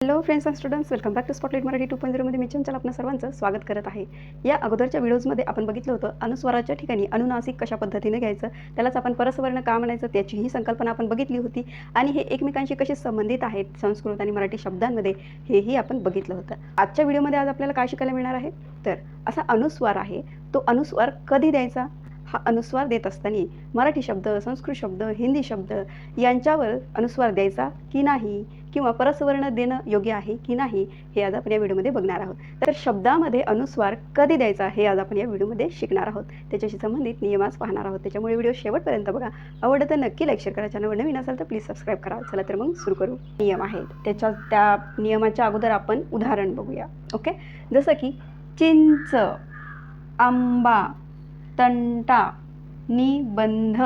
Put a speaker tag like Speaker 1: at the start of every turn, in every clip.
Speaker 1: Hello friends and students welcome back to spotlight Marathi two point झिरोमध्ये मी चंचल आपल्या सर्वांचं स्वागत करत आहे. या अगोदरच्या व्हिडिओजमध्ये आपण बघितलं होतं अनुस्वाराच्या ठिकाणी अनुनासिक कशा पद्धतीने घ्यायचं त्यालाच आपण परसवर्ण का म्हणायचं त्याचीही संकल्पना आपण बघितली होती आणि हे एकमेकांशी कसे संबंधित आहेत संस्कृत आणि मराठी शब्दांमध्ये हेही आपण बघितलं होतं. आजच्या व्हिडिओमध्ये आज आपल्याला काय शिकायला मिळणार आहे? तर असा अनुस्वार आहे तो अनुस्वार कधी द्यायचा? हा अनुस्वार देत असताना मराठी शब्द संस्कृत शब्द हिंदी शब्द यांच्यावर अनुस्वार द्यायचा की नाही? किंवा परस्वर्ण देणं योग्य आहे की नाही हे आज आपण या व्हिडिओमध्ये बघणार आहोत. तर शब्दामध्ये अनुस्वार कधी द्यायचा हे आज आपण या व्हिडिओमध्ये शिकणार आहोत. त्याच्याशी संबंधित नियम पाहणार आहोत. त्याच्यामुळे व्हिडिओ शेवटपर्यंत बघा. आवडतं तर नक्की लाईक शेअर करा. चॅनलवर नवीन असाल तर प्लीज सबस्क्राईब करा. चला तर मग सुरू करू. नियम आहेत. त्याच्या त्या नियमाच्या अगोदर आपण उदाहरण बघूया. ओके जसं की चिंच आंबा तंटा निबंध.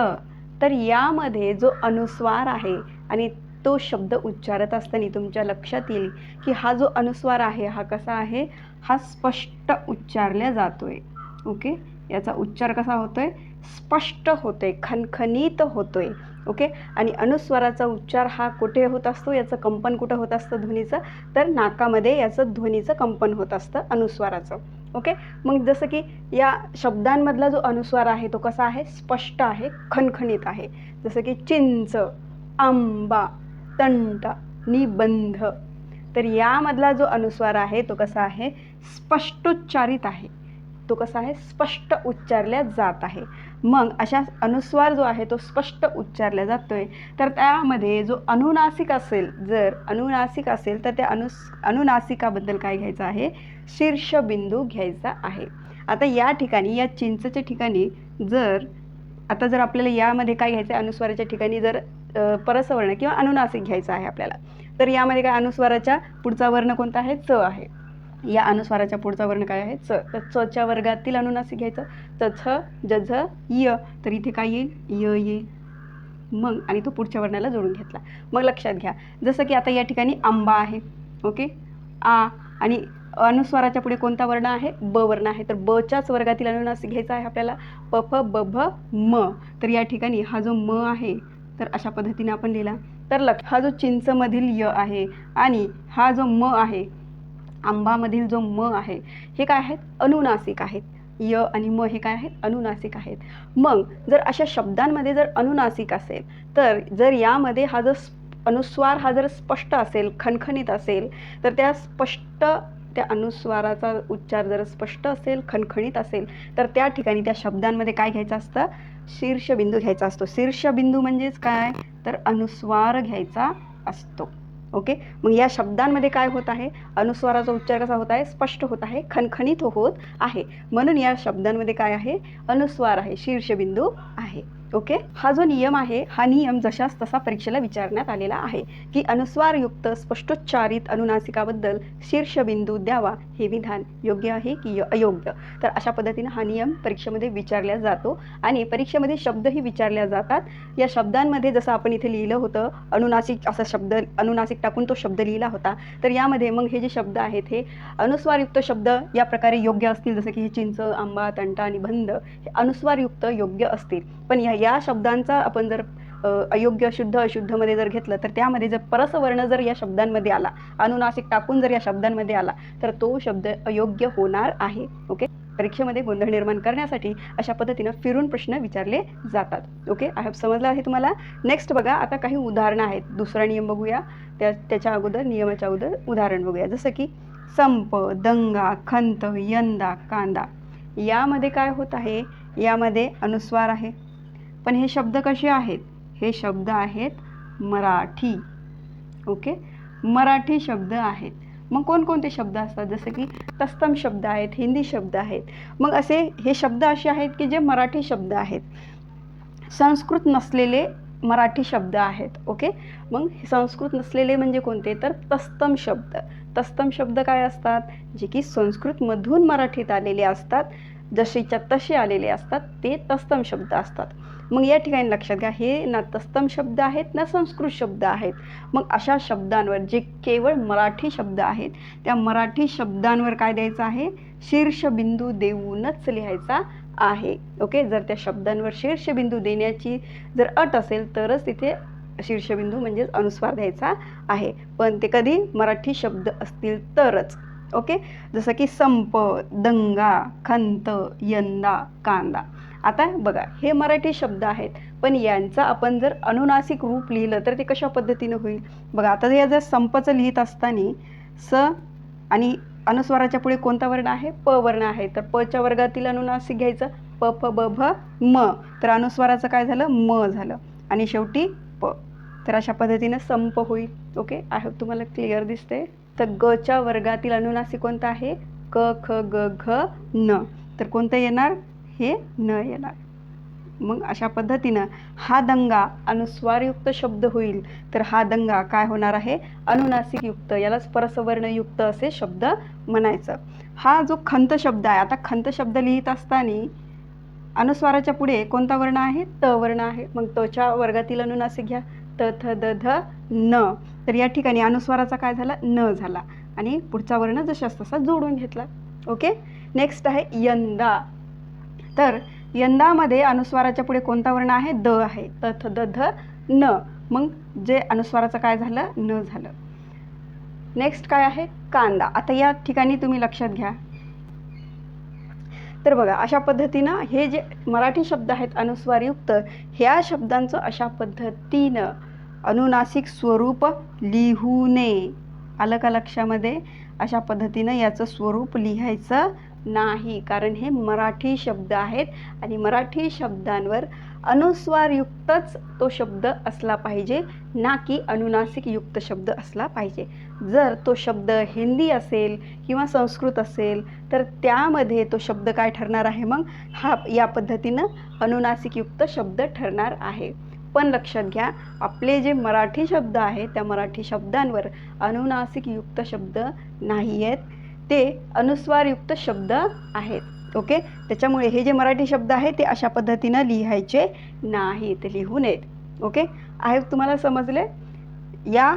Speaker 1: तर यामध्ये जो अनुस्वार आहे आणि तो शब्द उच्चारत असताना तुमच्या लक्षात येईल की हा जो अनुस्वार आहे हा कसा आहे? हा स्पष्ट उच्चारला आहे ओके? याचा उच्चार कसा होतो आहे स्पष्ट होतो आहे खनखनीत होतो आहे ओके? आणि अनुस्वाराचा उच्चार हा कुठे होत असतो? याचं कंपन कुठं होत असतं? ध्वनीचं? तर नाकामध्ये याचं ध्वनीचं कंपन होत असतं अनुस्वाराचं. ओके? मग जसं की या शब्दांमधला जो अनुस्वार आहे तो कसा आहे? स्पष्ट आहे खणखणीत आहे. जसं की चिंच आंबा तंट निबंध. तर यामधला जो अनुस्वार आहे तो कसा आहे? स्पष्टोच्चारित आहे. तो कसा आहे? स्पष्ट उच्चारल्या जात आहे. मग अशा अनुस्वार जो आहे तो स्पष्ट उच्चारला आहे तर त्यामध्ये जो अनुनासिक असेल जर अनुनासिक असेल तर त्या अनुस अनुनासिकाबद्दल काय घ्यायचं आहे? शीर्षबिंदू घ्यायचा आहे. आता या ठिकाणी या चिंचच्या ठिकाणी जर आता जर आपल्याला यामध्ये काय घ्यायचं आहे अनुस्वाराच्या ठिकाणी जर परसवर्ण किंवा अनुनासिक घ्यायचं आहे आपल्याला. तर यामध्ये काय अनुस्वाराच्या पुढचा वर्ण कोणता आहे? च आहे. या अनुस्वाराच्या पुढचा वर्ण काय आहे? च. तर चच्या वर्गातील अनुनासिक घ्यायचं. त छ ज झ य. तर इथे काय येईल? य येईल. मग आणि तो पुढच्या वर्णाला जोडून घेतला. मग लक्षात घ्या. जसं की आता या ठिकाणी आंबा आहे. ओके? आ आणि अनुस्वाराच्या पुढे कोणता वर्ण आहे? ब वर्ण आहे. तर बच्याच वर्गातील अनुनासिक घ्यायचा आहे आपल्याला. प फ ब भ म. तर या ठिकाणी हा जो म आहे तर अशा पद्धतीने आपण लिहिला. तर लक्ष हा जो चिंचमधील य आहे आणि हा जो म आहे आंबामधील जो म आहे हे काय आहेत? अनुनासिक आहेत. य आणि म हे काय आहेत? अनुनासिक आहेत. मग जर अशा शब्दांमध्ये जर अनुनासिक असेल तर जर यामध्ये हा जर स्प- अनुस्वार हा जर स्पष्ट असेल खणखणीत असेल तर त्या स्पष्ट त्या अनुस्वाराचा उच्चार जर स्पष्ट असेल खणखणीत असेल तर त्या ठिकाणी त्या शब्दांमध्ये काय घ्यायचं असतं? शीर्षबिंदू घ्यायचा असतो. शीर्षबिंदू म्हणजेच काय? तर अनुस्वार घ्यायचा असतो. ओके? मग या शब्दांमध्ये काय होत आहे? अनुस्वाराचा उच्चार कसा होत आहे? स्पष्ट होत आहे. खणखणीत होत आहे. म्हणून या शब्दांमध्ये काय आहे? अनुस्वार आहे. शीर्षबिंदू आहे. ओके? हा जो नियम आहे हा नियम जशास तसा परीक्षेला विचारण्यात आलेला आहे की अनुस्वारयुक्त स्पष्टोच्चारित अनुनासिकाबद्दल शीर्षबिंदू द्यावा हे विधान योग्य आहे की य- अयोग्य? तर अशा पद्धतीनं हा नियम परीक्षेमध्ये विचारला जातो आणि परीक्षेमध्ये शब्दही विचारल्या जातात. या शब्दांमध्ये जसं आपण इथे लिहिलं होतं अनुनासिक असा शब्द अनुनासिक टाकून तो शब्द लिहिला होता. तर यामध्ये मग हे जे शब्द आहेत हे अनुस्वारयुक्त शब्द या प्रकारे योग्य असतील जसं की चिंच आंबा तंटा आणि हे अनुस्वारयुक्त योग्य असतील. पण या या शब्दांचा आपण जर अयोग्य शुद्ध अशुद्धमध्ये जर घेतलं तर त्यामध्ये जर परसवर्ण जर या शब्दांमध्ये आला अनुनासिक टाकून जर या शब्दांमध्ये आला तर तो शब्द अयोग्य होणार आहे. ओके? परीक्षेमध्ये गोंधळ निर्माण करण्यासाठी अशा पद्धतीनं फिरून प्रश्न विचारले जातात. ओके? आय हॅव समजलं आहे तुम्हाला. नेक्स्ट बघा आता काही उदाहरणं आहेत. दुसरा नियम बघूया. त्या त्याच्या अगोदर नियमाच्या अगोदर उदाहरण बघूया. जसं की संप दंगा खंत यंदा कांदा. यामध्ये काय होत आहे? यामध्ये अनुस्वार आहे. पण हे शब्द कसे आहेत? हे शब्द आहेत मराठी. ओके? मराठी शब्द आहेत. मग कोणकोणते शब्द असतात? जसं की तस्तम शब्द आहेत हिंदी शब्द आहेत. मग असे हे शब्द असे आहेत की जे मराठी शब्द आहेत. संस्कृत नसलेले मराठी शब्द आहेत. ओके? मग हे संस्कृत नसलेले म्हणजे कोणते? तर तस्तम शब्द. तस्तम शब्द काय असतात? जे की संस्कृतमधून मराठीत आलेले असतात. जसेच्या तसे आलेले असतात ते तस्तम शब्द असतात. मग या ठिकाणी लक्षात घ्या हे ना तस्तम शब्द आहेत ना संस्कृत शब्द आहेत. मग अशा शब्दांवर जे केवळ मराठी शब्द आहेत त्या मराठी शब्दांवर काय द्यायचं आहे? शीर्षबिंदू देऊनच लिहायचा आहे. ओके? जर त्या शब्दांवर शीर्षबिंदू देण्याची जर अट असेल तरच तिथे शीर्षबिंदू म्हणजेच अनुस्वार द्यायचा आहे. पण ते कधी मराठी शब्द असतील तरच. ओके? जसं की संप दंगा खंत यंदा कांदा. आता बघा हे मराठी शब्द आहेत पण यांचं आपण जर अनुनासिक रूप लिहिलं तर ते कशा पद्धतीनं होईल? बघा आता या जर संपचं लिहित असताना स आणि अनुस्वाराच्या पुढे कोणता वर्ण आहे? प वर्ण आहे. तर पच्या वर्गातील अनुनासिक घ्यायचं. प प ब भ म. तर अनुस्वाराचं काय झालं? म झालं. आणि शेवटी प. तर अशा पद्धतीनं संप होईल. ओके? आहे तुम्हाला क्लिअर दिसते तर गच्या वर्गातील अनुनासिक कोणता आहे? क ख ग घ न. तर कोणतं येणार? हे न येणार. मग अशा पद्धतीनं हा दंगा अनुस्वारयुक्त शब्द होईल तर हा दंगा काय होणार आहे? अनुनासिकयुक्त यालाच परसवर्णयुक्त असे शब्द म्हणायचं. हा जो खंत शब्द आहे आता खंत शब्द लिहित असताना अनुस्वाराच्या पुढे कोणता वर्ण आहे? त वर्ण आहे. मग तच्या वर्गातील अनुनासिक घ्या. त थ द ध न. तर या ठिकाणी अनुस्वाराचा काय झाला? न झाला. आणि पुढचा वर्ण जशास तसा जोडून घेतला. ओके? नेक्स्ट आहे यंदा. तर यंदामध्ये अनुस्वाराच्या पुढे कोणता वर्ण आहे? द आहे. त थ द ध न. मग जे अनुस्वाराचं काय झालं? न झालं. नेक्स्ट काय आहे? कांदा. आता या ठिकाणी तुम्ही लक्षात घ्या. तर बघा अशा पद्धतीनं हे जे मराठी शब्द आहेत अनुस्वारयुक्त ह्या शब्दांचं अशा पद्धतीनं अनुनासिक स्वरूप लिहू नये. आलं का लक्षामध्ये? अशा पद्धतीनं याचं स्वरूप लिहायचं नाही. कारण हे मराठी शब्द आहेत आणि मराठी शब्दांवर अनुस्वारयुक्तच तो शब्द असला पाहिजे ना की अनुनासिक युक्त शब्द असला पाहिजे. जर तो शब्द हिंदी असेल किंवा संस्कृत असेल तर त्यामध्ये तो शब्द काय ठरणार आहे मग? हा या पद्धतीनं अनुनासिकयुक्त शब्द ठरणार आहे. पण लक्षात घ्या आपले जे मराठी शब्द आहेत त्या मराठी शब्दांवर अनुनासिकयुक्त शब्द नाही आहेत ते अनुस्वारयुक्त शब्द आहेत ओके? त्याच्यामुळे हे जे मराठी शब्द आहेत ते अशा पद्धतीनं लिहायचे नाहीत लिहू नयेत ओके? आहे तुम्हाला समजले? या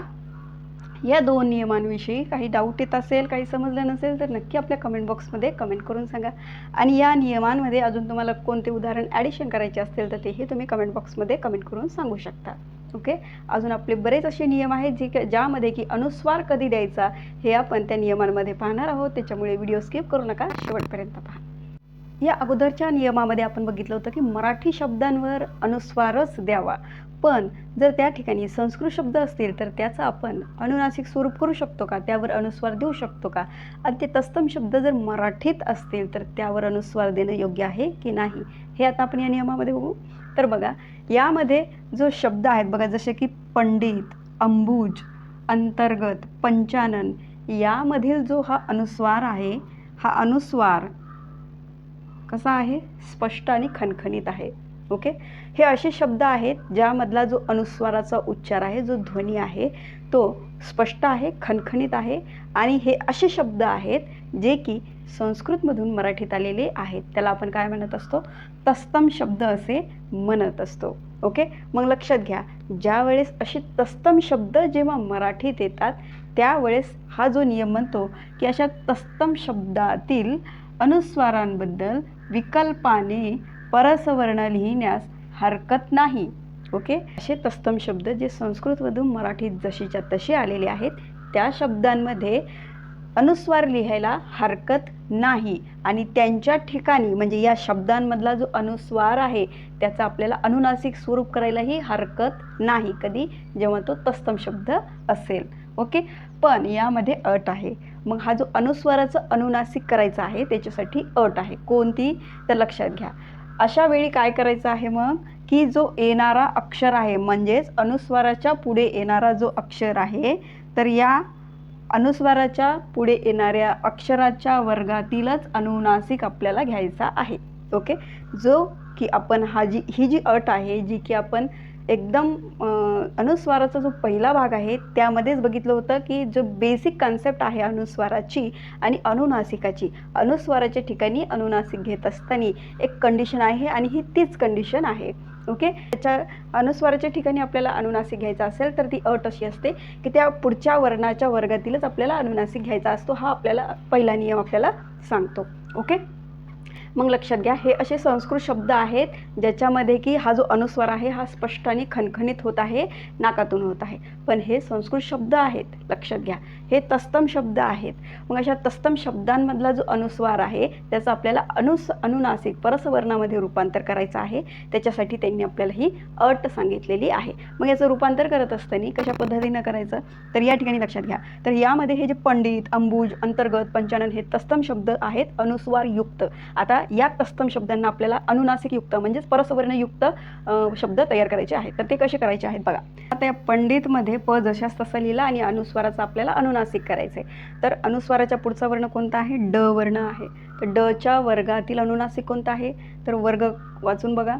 Speaker 1: या दोन नियमांविषयी काही डाऊट येत असेल काही समजलं नसेल तर नक्की आपल्या कमेंट बॉक्समध्ये कमेंट करून सांगा. आणि या नियमांमध्ये अजून तुम्हाला कोणते उदाहरण ॲडिशन करायचे असतील तर तेही तुम्ही कमेंट बॉक्समध्ये कमेंट करून सांगू शकता. ओके अजून आपले बरेच असे नियम आहेत जे ज्यामध्ये की अनुस्वार कधी द्यायचा हे आपण त्या नियमांमध्ये पाहणार आहोत. त्याच्यामुळे व्हिडिओ स्किप करू नका शेवटपर्यंत पहा. या अगोदरच्या नियमामध्ये आपण बघितलं होतं की मराठी शब्दांवर अनुस्वारच द्यावा. पण जर त्या ठिकाणी संस्कृत शब्द असतील तर त्याचं आपण अनुनासिक स्वरूप करू शकतो का? त्यावर अनुस्वार देऊ शकतो का? आणि ते तत्सम शब्द जर मराठीत असतील तर त्यावर अनुस्वार देणं योग्य आहे की नाही? हे आता आपण या नियमामध्ये बघू. तर बघा यामध्ये जो शब्द आहेत बघा जसे की पंडित अंबुज अंतर्गत पंचानन यामधील जो हा अनुस्वार आहे हा अनुस्वार कसा आहे? स्पष्ट आणि खणखणीत आहे. ओके? हे असे शब्द आहेत ज्यामधला जो अनुस्वाराचा उच्चार आहे जो ध्वनी आहे तो स्पष्ट आहे खणखणीत आहे आणि हे असे शब्द आहेत जे की संस्कृतमधून मराठीत आलेले आहेत. त्याला आपण काय म्हणत असतो? तस्तम शब्द असे म्हणत असतो. ओके? मग लक्षात घ्या. ज्या वेळेस असे तस्तम शब्द जेव्हा मराठीत येतात त्यावेळेस हा जो नियम म्हणतो की अशा तस्तम शब्दातील अनुस्वारांबद्दल विकल्पाने परसवर्ण लिहिण्यास हरकत नाही. ओके? असे तस्तम शब्द जे संस्कृतमधून मराठीत जशीच्या तसे आलेले आहेत त्या शब्दांमध्ये अनुस्वार लिहायला हरकत नाही. आणि त्यांच्या ठिकाणी म्हणजे या शब्दांमधला जो अनुस्वार आहे त्याचं आपल्याला अनुनासिक स्वरूप करायलाही हरकत नाही. कधी? जेव्हा तो तस्तम शब्द असेल. ओके? पण यामध्ये अट आहे. मग हा जो अनुस्वाराचं अनुनासिक करायचा आहे त्याच्यासाठी अट आहे. कोणती? तर लक्षात घ्या. अशा वेळी काय करायचं आहे मग? की जो येणारा अक्षर आहे म्हणजेच अनुस्वाराच्या पुढे येणारा जो अक्षर आहे तर या अनुस्वाराच्या पुढे येणाऱ्या अक्षराच्या वर्गातीलच अनुनासिक आपल्याला घ्यायचा आहे. ओके? जो की आपण हा जी ही जी अट आहे जी की आपण एकदम अनुस्वाराचा जो पहिला भाग आहे त्यामध्येच बघितलं होतं की जो बेसिक कन्सेप्ट आहे अनुस्वाराची आणि अनुनासिकाची. अनुस्वाराच्या ठिकाणी अनुनासिक घेत असताना एक कंडिशन आहे आणि ही तीच कंडिशन आहे. ओके त्याच्या अनुस्वाराच्या ठिकाणी आपल्याला अनुनासिक घ्यायचा असेल तर ती अट अशी असते की त्या पुढच्या वर्णाच्या वर्गातीलच आपल्याला अनुनासिक घ्यायचा असतो हा आपल्याला पहिला नियम आपल्याला सांगतो ओके मग लक्षात घ्या हे असे संस्कृत शब्द आहेत ज्याच्यामध्ये की हा जो अनुस्वार आहे हा स्पष्ट आणि खणखणीत होत आहे नाकातून होत आहे. पण हे संस्कृत शब्द आहेत लक्षात घ्या. हे तस्तम शब्द आहेत. मग अशा तस्तम शब्दांमधला जो अनुस्वार आहे त्याचं आपल्याला अनुस अनुनासिक परसवर्णामध्ये रूपांतर करायचं आहे. त्याच्यासाठी त्यांनी आपल्याला ही अट सांगितलेली आहे. मग याचं रूपांतर करत असताना कशा पद्धतीनं करायचं? तर या ठिकाणी लक्षात घ्या. तर यामध्ये हे जे पंडित अंबुज अंतर्गत पंचानन हे तस्तम शब्द आहेत अनुस्वार युक्त आता या तस्तम शब्दांना आपल्याला अनुनासिक युक्त म्हणजेच परसवर्णयुक्त शब्द तयार करायचे आहेत. तर ते कसे करायचे आहेत बघा. आता या पंडितमध्ये प जशास तसा लिहिला आणि अनुस्वाराचा आपल्याला अनुनासिक करायचं आहे तर अनुस्वाराच्या पुढचा वर्ण कोणता आहे? ड वर्ण आहे. तर डच्या वर्गातील अनुनासिक कोणता आहे? तर वर्ग वाचून बघा.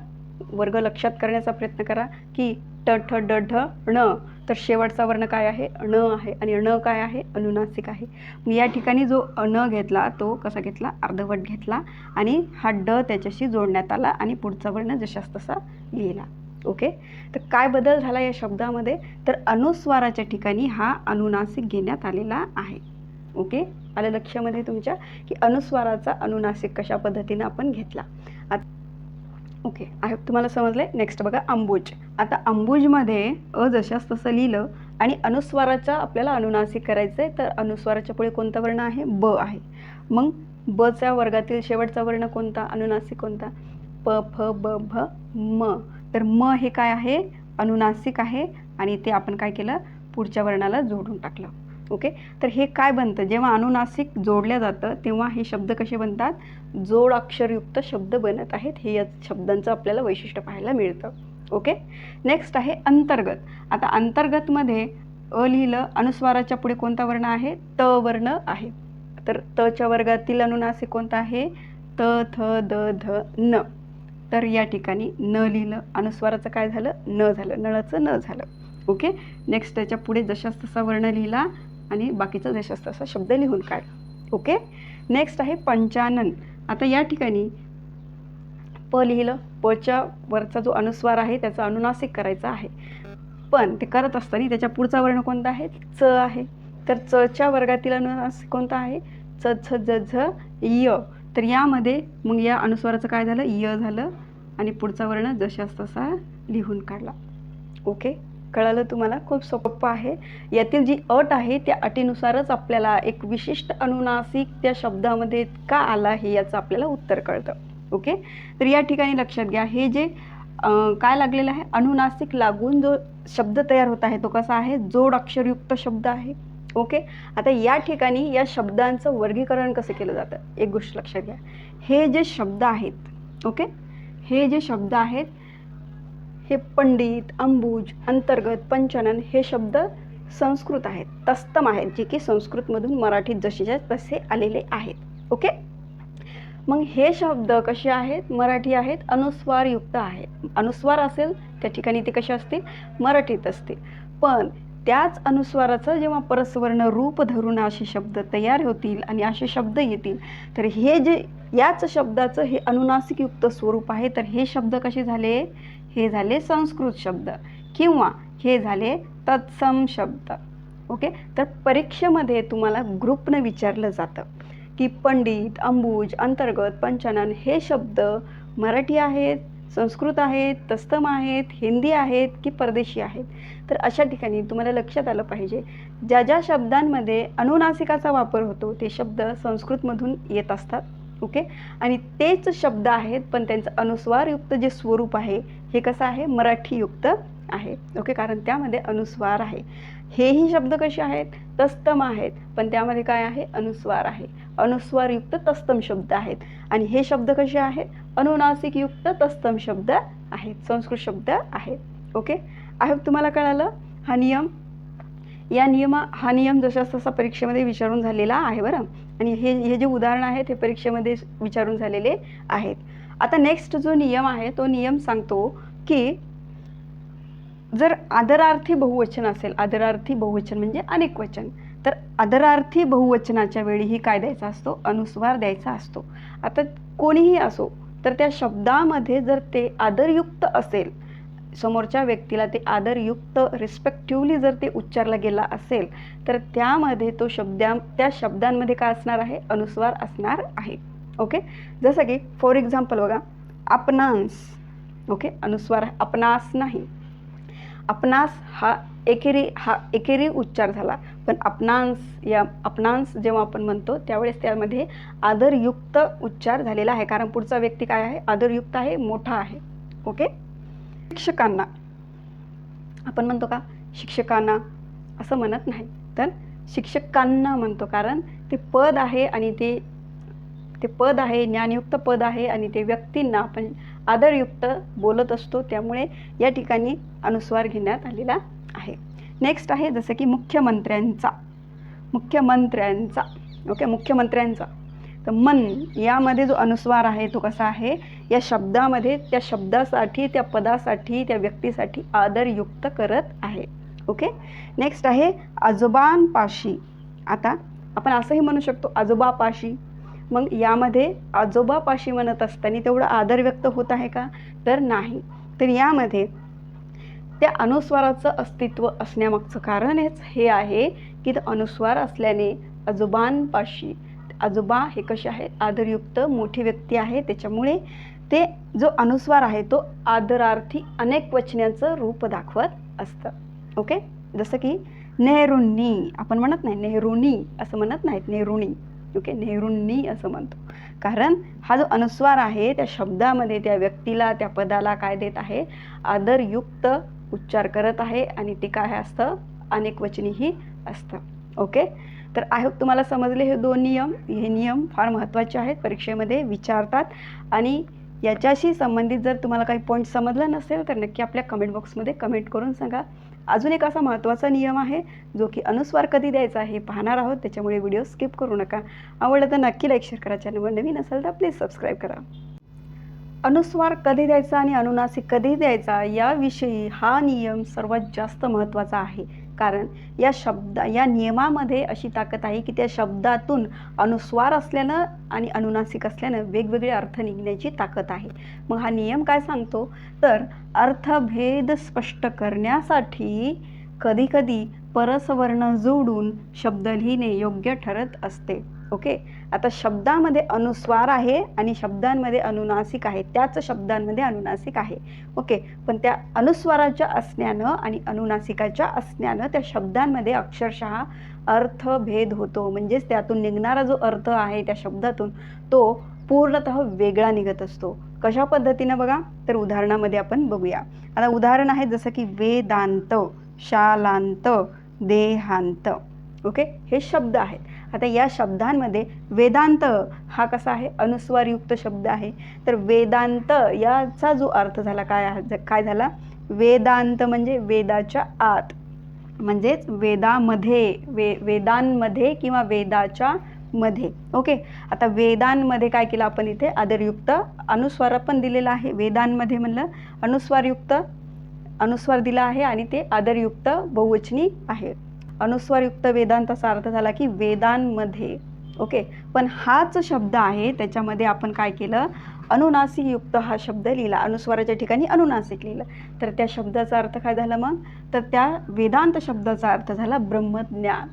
Speaker 1: वर्ग लक्षात करण्याचा प्रयत्न करा की ट ठ ड ढ ण. तर शेवटचा वर्ण काय आहे? ण आहे. आणि ण काय आहे? अनुनासिक आहे. मग या ठिकाणी जो ण घेतला तो कसा घेतला? अर्धवट घेतला आणि हा ड त्याच्याशी जोडण्यात आला आणि पुढचा वर्ण जशास तसा लिहिला ओके? तर काय बदल झाला या शब्दामध्ये? तर अनुस्वाराच्या ठिकाणी हा अनुनासिक घेण्यात आलेला आहे. ओके? आलं लक्षामध्ये तुमच्या? की अनुस्वाराचा अनुनासिक कशा पद्धतीनं आपण घेतला? आता ओके आहे तुम्हाला समजलं आहे नेक्स्ट बघा अंबुज. आता अंबुजमध्ये अ जशास तसं लिहिलं आणि अनुस्वाराचा आपल्याला अनुनासिक करायचं आहे तर अनुस्वाराच्या पुढे कोणता वर्ण आहे? ब आहे. मग बच्या वर्गातील शेवटचा वर्ण कोणता? अनुनासिक कोणता? प फ ब भ म. तर म हे काय आहे? अनुनासिक आहे आणि ते आपण काय केलं? पुढच्या वर्णाला जोडून टाकलं. ओके? तर हे काय बनतं? जेव्हा अनुनासिक जोडल्या जातं तेव्हा हे शब्द कसे बनतात? जोड अक्षरयुक्त शब्द बनत आहेत. हे या शब्दांचं आपल्याला वैशिष्ट्य पाहायला मिळतं. ओके? नेक्स्ट आहे अंतर्गत. आता अंतर्गतमध्ये अ लिहिलं अनुस्वाराच्या पुढे कोणता वर्ण आहे? त वर्ण आहे. तर तच्या वर्गातील अनुनासिक कोणता आहे? त थ द ध न. तर या ठिकाणी न लिहिलं अनुस्वाराचं काय झालं? न झालं. नळाचं न झालं. ओके? नेक्स्ट त्याच्या पुढे जशास तसा वर्ण लिहिला. आणि बाकीचा जशास असं शब्द लिहून काढ. ओके नेक्स्ट आहे पंचानन. आता या ठिकाणी प लिहिलं. पच्या वरचा जो अनुस्वार आहे त्याचा अनुनासिक करायचा आहे. पण ते करत असताना त्याच्या पुढचा वर्ण कोणता आहे? च आहे. तर चच्या वर्गातील अनुनासिक कोणता आहे? च छ ज झ य. तर यामध्ये मग या अनुस्वाराचं काय झालं? य झालं. आणि पुढचा वर्ण जशास तसा लिहून काढला. ओके कळालं तुम्हाला? खूप सोपं आहे. यातील जी अट आहे त्या अटीनुसारच आपल्याला एक विशिष्ट अनुनासिक त्या शब्दामध्ये का आला हे याचं आपल्याला उत्तर कळतं. ओके? तर या ठिकाणी लक्षात घ्या. हे जे काय लागलेलं आहे? अनुनासिक लागून जो शब्द तयार होत आहे तो कसा आहे? जोड अक्षरयुक्त शब्द आहे. ओके? आता या ठिकाणी या शब्दांचं वर्गीकरण कसं केलं जातं? एक गोष्ट लक्षात घ्या. हे जे शब्द आहेत ओके? हे जे शब्द आहेत हे पंडित अंबुज अंतर्गत पंचनन हे शब्द संस्कृत आहेत. तस्तम आहेत जे की संस्कृतमधून मराठीत जसेच्या तसे आलेले आहेत. ओके मग हे शब्द कसे आहेत? मराठी आहेत अनुस्वारयुक्त आहेत. अनुस्वार असेल त्या ठिकाणी ते कसे असतील? मराठीत असतील. पण त्याच अनुस्वाराचं जेव्हा परस्वर्ण रूप धरून असे शब्द तयार होतील आणि असे शब्द येतील तर हे जे याच शब्दाचं हे अनुनासिकयुक्त स्वरूप आहे. तर हे शब्द कसे झाले? हे झाले संस्कृत शब्द किंवा हे झाले तत्सम शब्द. ओके तर परीक्षेमध्ये तुम्हाला ग्रुपनं विचारलं जातं की पंडित अंबुज अंतर्गत पंचानन हे शब्द मराठी आहेत संस्कृत आहेत तस्तम आहेत हिंदी आहेत की परदेशी आहेत? तर अशा ठिकाणी तुम्हाला लक्षात आलं पाहिजे ज्या ज्या शब्दांमध्ये अनुनासिकाचा वापर होतो ते शब्द संस्कृतमधून येत असतात. ओके? आणि तेच शब्द आहेत पण त्यांचं अनुस्वारयुक्त जे स्वरूप आहे हे कसं आहे? मराठीयुक्त आहे. ओके? कारण त्यामध्ये अनुस्वार आहे. हेही शब्द कसे आहेत? तस्तम आहेत. पण त्यामध्ये काय आहे? अनुस्वार आहे. अनुस्वारयुक्त तस्तम शब्द आहेत. आणि हे शब्द कसे आहेत? अनुनासिकयुक्त तस्तम शब्द आहेत. संस्कृत शब्द आहेत. ओके? आय होप तुम्हाला कळालं. हा नियम. या नियमा हा नियम जशास तसा परीक्षेमध्ये विचारून झालेला आहे बरं. आणि हे हे जे उदाहरण आहेत हे परीक्षेमध्ये विचारून झालेले आहेत. आता नेक्स्ट जो नियम आहे तो नियम सांगतो की जर आदरार्थी बहुवचन असेल आदरार्थी बहुवचन म्हणजे अनेक वचन तर आदरार्थी बहुवचनाच्या वेळीही काय द्यायचा असतो? अनुस्वार द्यायचा असतो. आता कोणीही असो तर त्या शब्दामध्ये जर ते आदरयुक्त असेल समोरच्या व्यक्तीला ते आदरयुक्त रिस्पेक्टिव्हली जर ते उच्चारला गेला असेल तर त्यामध्ये तो शब्दा त्या शब्दांमध्ये काय असणार आहे? अनुस्वार असणार आहे. ओके जसं की फॉर एक्झाम्पल बघा आपणांस. ओके अनुस्वार आपणास नाही. आपणास हा एकेरी हा एकेरी उच्चार झाला. पण आपणांस या आपणांस जेव्हा आपण म्हणतो त्यावेळेस त्यामध्ये आदरयुक्त उच्चार झालेला आहे. कारण पुढचा व्यक्ती काय आहे? आदरयुक्त आहे मोठा आहे. ओके शिक्षकांना. आपण म्हणतो का शिक्षकांना असं म्हणत नाही. तर शिक्षकांना म्हणतो कारण ते पद आहे आणि ते ते पद आहे ज्ञानयुक्त पद आहे आणि ते व्यक्तींना आपण आदरयुक्त बोलत असतो त्यामुळे या ठिकाणी अनुस्वार घेण्यात आलेला आहे. नेक्स्ट आहे जसं की मुख्यमंत्र्यांचा. मुख्यमंत्र्यांचा. ओके मुख्यमंत्र्यांचा. तर मन यामध्ये जो अनुस्वार आहे तो कसा आहे? या शब्दामध्ये त्या शब्दासाठी त्या पदासाठी त्या व्यक्तीसाठी आदरयुक्त करत आहे. ओके नेक्स्ट आहे आजोबांपाशी आता आपण असंही म्हणू शकतो आजोबापाशी मग यामध्ये आजोबापाशी म्हणत असताना तेवढं आदर व्यक्त होत आहे का? तर नाही. तर यामध्ये त्या अनुस्वाराचं अस्तित्व असण्यामागचं कारण हेच हे आहे की तो अनुस्वार असल्याने आजोबांपाशी आजोबा हे कसे आहेत? आदरयुक्त मोठी व्यक्ती आहे. त्याच्यामुळे ते जो अनुस्वार आहे तो आदरार्थी अनेक वचनाचं रूप दाखवत असतं. ओके? जसं की नेहरूंनी आपण म्हणत नाही नेहरूनी असं म्हणत नाहीत नेहरूनी. ओके? नेहरूंनी असं म्हणतो. कारण हा जो अनुस्वार आहे त्या शब्दामध्ये त्या व्यक्तीला त्या पदाला काय देत आहे? आदरयुक्त उच्चार करत आहे आणि ते काय असतं अनेक वचनीही असतं. ओके? तर आय होप तुम्हाला समजले हे दोन नियम हे नियम फार महत्त्वाचे आहेत. परीक्षेमध्ये विचारतात आणि याच्याशी संबंधित जर तुम्हाला काही पॉईंट समजला नसेल तर नक्की आपल्या कमेंट बॉक्समध्ये कमेंट करून सांगा. अजून एक असा महत्त्वाचा नियम आहे जो की अनुस्वार कधी द्यायचा हे पाहणार आहोत त्याच्यामुळे व्हिडिओ स्किप करू नका. आवडलं तर नक्की लाईक शेअर करा. चॅनलवर नवीन असेल तर प्लीज सबस्क्राईब करा. अनुस्वार कधी द्यायचा आणि अनुनासिक कधी द्यायचा याविषयी हा नियम सर्वात जास्त महत्त्वाचा आहे. कारण या शब्द या नियमामध्ये अशी ताकद आहे की त्या शब्दातून अनुस्वार असल्यानं आणि अनुनासिक असल्यानं वेगवेगळे अर्थ निघण्याची ताकद आहे. मग हा नियम काय सांगतो? तर अर्थभेद स्पष्ट करण्यासाठी कधीकधी परसवर्ण जोडून शब्द लिहिणे योग्य ठरत असते. ओके? आता शब्दामध्ये अनुस्वार आहे आणि शब्दांमध्ये अनुनासिक आहे. त्याच शब्दांमध्ये अनुनासिक आहे. ओके? पण त्या अनुस्वाराच्या असण्यानं आणि अनुनासिकाच्या असण्यानं त्या शब्दांमध्ये अक्षरशः अर्थभेद होतो. म्हणजेच त्यातून निघणारा जो अर्थ आहे त्या शब्दातून तो पूर्णतः वेगळा निघत असतो. कशा पद्धतीनं बघा? तर उदाहरणामध्ये आपण बघूया. आता उदाहरण आहे जसं की वेदांत शालांत देहांत. ओके? हे शब्द आहेत. आता या शब्दांमध्ये वेदांत हा कसा आहे? अनुस्वारयुक्त शब्द आहे. तर वेदांत याचा जो अर्थ झाला काय आहे- काय झाला? वेदांत म्हणजे वेदाच्या आत. म्हणजेच वेदामध्ये वे वेदांमध्ये किंवा वेदाच्या मध्ये. ओके? आता वेदांमध्ये काय केलं आपण इथे? आदरयुक्त अनुस्वार पण दिलेला आहे. वेदांमध्ये म्हणलं अनुस्वारयुक्त अनुस्वार दिला आहे आणि ते आदरयुक्त बहुवचनी आहे अनुस्वारयुक्त वेदांताचा अर्थ झाला की वेदांमध्ये ओके? पण हाच शब्द आहे त्याच्यामध्ये आपण काय केलं? अनुनासिकयुक्त हा शब्द लिहिला. अनुस्वाराच्या ठिकाणी अनुनासिक लिहिलं. तर त्या शब्दाचा अर्थ काय झाला मग? तर त्या वेदांत शब्दाचा अर्थ झाला ब्रह्मज्ञान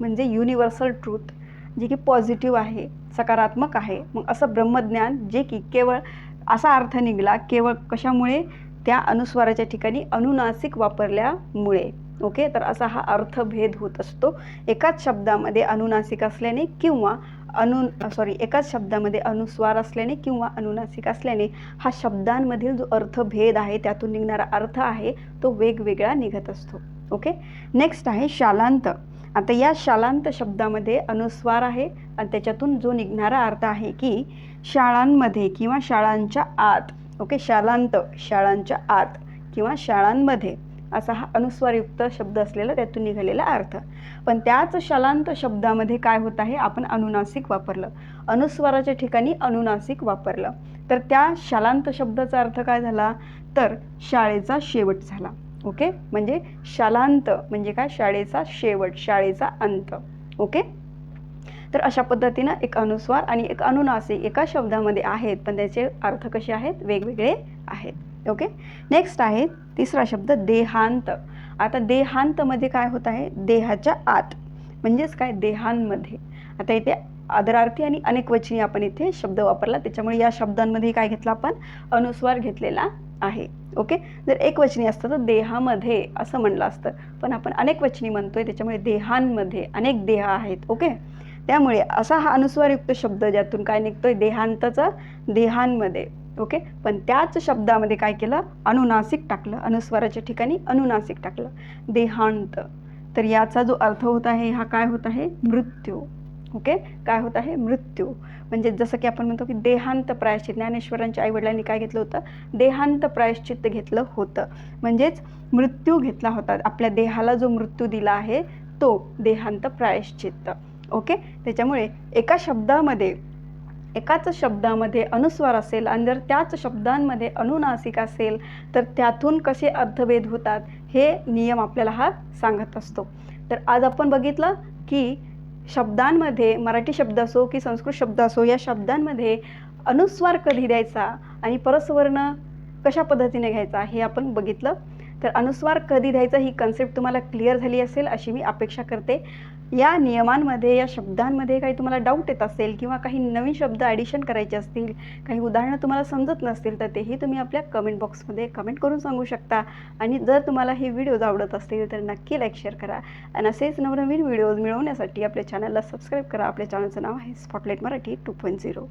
Speaker 1: म्हणजे युनिव्हर्सल ट्रूथ जे की पॉझिटिव्ह आहे सकारात्मक आहे. मग असं ब्रह्मज्ञान जे की केवळ असा अर्थ निघाला केवळ कशामुळे? त्या अनुस्वाराच्या ठिकाणी अनुनासिक वापरल्यामुळे. ओके? तर असा हा अर्थभेद होत असतो. एकाच शब्दामध्ये अनुनासिक असल्याने किंवा अनु सॉरी एकाच शब्दामध्ये अनुस्वार असल्याने किंवा अनुनासिक असल्याने हा शब्दांमधील जो अर्थभेद आहे त्यातून निघणारा अर्थ आहे तो वेगवेगळा निघत असतो. ओके? नेक्स्ट आहे शालांत. आता या शालांत शब्दामध्ये अनुस्वार आहे आणि त्याच्यातून जो निघणारा अर्थ आहे की शाळांमध्ये किंवा शाळांच्या आत ओके? शालांत शाळांच्या आत किंवा शाळांमध्ये. असा हा अनुस्वारयुक्त शब्द असलेला त्यातून निघालेला अर्थ. पण त्याच शालांत शब्दामध्ये काय होत आहे? आपण अनुनासिक वापरलं. अनुस्वाराच्या ठिकाणी अनुनासिक वापरलं. तर त्या शालांत शब्दाचा अर्थ काय झाला? तर शाळेचा शेवट झाला. ओके? म्हणजे शालांत म्हणजे काय? शाळेचा शेवट शाळेचा अंत. ओके? तर अशा पद्धतीनं एक अनुस्वार आणि एक अनुनासिक एका शब्दामध्ये आहेत. पण त्याचे अर्थ कसे आहेत? वेगवेगळे आहेत. ओके? नेक्स्ट आहे तिसरा शब्द देहांत. आता देहांतमध्ये काय होत आहे? देहाच्या आत. म्हणजेच काय? देहांमध्ये. आता इथे आदरार्थी आणि अनेकवचनी आपण इथे शब्द वापरला त्याच्यामुळे या शब्दांमध्ये काय घेतला आपण? अनुस्वार घेतलेला आहे. ओके? जर एकवचनी असतं तर देहामध्ये असं म्हणलं असतं. पण आपण अनेकवचनी म्हणतोय त्याच्यामुळे देहांमध्ये अनेक देह आहेत. ओके? त्यामुळे असा हा अनुस्वारयुक्त शब्द ज्यातून काय निघतोय? देहांताचा देहांमध्ये. ओके? पण त्याच शब्दामध्ये काय केलं? अनुनासिक टाकलं. अनुस्वाराच्या ठिकाणी अनुनासिक टाकलं. देहांत. तर याचा जो अर्थ होत आहे हा काय होत आहे? मृत्यू. ओके? काय होत आहे? मृत्यू. म्हणजे जसं की आपण म्हणतो की देहांत प्रायश्चित. ज्ञानेश्वरांच्या आईवडिलांनी काय घेतलं होतं? देहांत प्रायश्चित्त घेतलं होतं. म्हणजेच मृत्यू घेतला होता. आपल्या देहाला जो मृत्यू दिला आहे तो देहांत प्रायश्चित्त ओके? त्याच्यामुळे एका शब्दामध्ये एकाच शब्दामध्ये अनुस्वार असेल आणि जर त्याच शब्दांमध्ये अनुनासिक असेल तर त्यातून कसे अर्थभेद होतात हे नियम आपल्याला हा सांगत असतो. तर आज आपण बघितलं की शब्दांमध्ये मराठी शब्द असो की संस्कृत शब्द असो या शब्दांमध्ये अनुस्वार कधी द्यायचा आणि परस्वर्ण कशा पद्धतीने घ्यायचा हे आपण बघितलं. तर अनुस्वार कधी द्यायचा ही कन्सेप्ट तुम्हाला क्लिअर झाली असेल अशी मी अपेक्षा करते. या नियमांमध्ये या शब्दांमध्ये काही तुम्हाला डाऊट येत असेल किंवा काही नवीन शब्द ॲडिशन करायचे असतील काही उदाहरणं तुम्हाला समजत नसतील तर तेही तुम्ही आपल्या कमेंट बॉक्समध्ये कमेंट करून सांगू शकता. आणि जर तुम्हाला हे व्हिडिओज आवडत असतील तर नक्की लाईक शेअर करा. आणि असेच नवनवीन व्हिडिओज मिळवण्यासाठी आपल्या चॅनलला सबस्क्राईब करा. आपल्या चॅनलचं नाव आहे spotlight Marathi two point zero